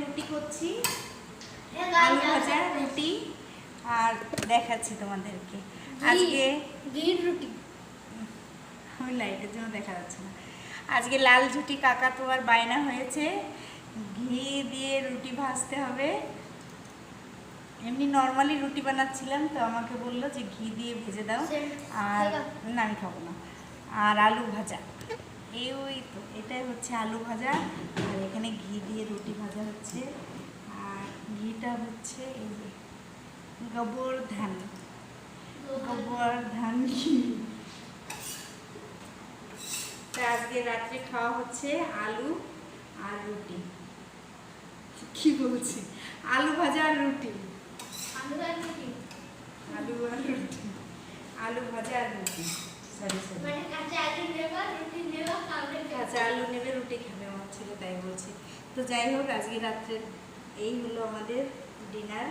রুটি করছি। আলু ভাজা রুটি আর দেখাচ্ছি তোমাদেরকে। আজকে ঘির রুটি। ওই লাইটের জন্য দেখা যাচ্ছে না। আজকে লাল ঝুটি কাকা তোমার বায়না হয়েছে। ঘি দিয়ে রুটি ভাজতে হবে। এমনি নর্মালি রুটি বানাচ্ছিলাম তো আমাকে বলল যে ঘি দিয়ে ভেজে দাও। আর না আমি খাব না। আর আলু ভাজা। এই ওই তো এটাই হচ্ছে আলু ভাজা। আর এখানে ঘি দিয়ে রুটি ভাজা হচ্ছে আর ঘিটা হচ্ছে এই যে গোবর ধান গোবর ধান ঘি আজকে রাত্রে খাওয়া হচ্ছে আলু আর রুটি। কি বলছি? আলু ভাজা আর রুটি। আলুর রুটি আলু আর রুটি আলু ভাজা আর রুটি। সরি সরি মানে কাঁচা আলু নেবা রুটি নেবা কাঁচা আলু নেবে, রুটি খাবে, আমার ছেলে তাই বলছি। তো যাই হোক, আজকে রাত্রে এই হলো আমাদের ডিনার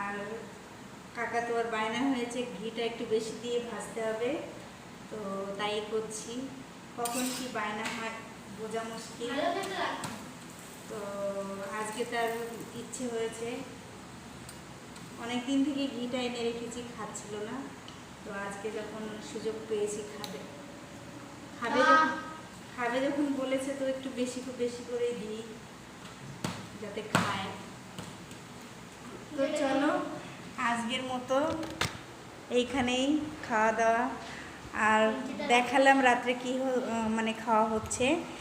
আর কাকা তো আর বায়না হয়েছে ঘিটা একটু বেশি দিয়ে ভাজতে হবে। তো তাই করছি। কখন কি বায়না হয় বোঝা মুশকিল। তো আজকে তার ইচ্ছে হয়েছে। অনেক দিন থেকে ঘিটা এনে রেখেছি খাচ্ছিল না। তো আজকে যখন সুযোগ পেয়েছি খাবে। খাবে যখন খাবে যখন বলেছে তো একটু বেশি খুব বেশি করে দিই। যাতে খায়। তো চলো, আজকের মতো এইখানেই খাওয়া দাওয়া। আর দেখালাম রাত্রে কি মানে খাওয়া হচ্ছে।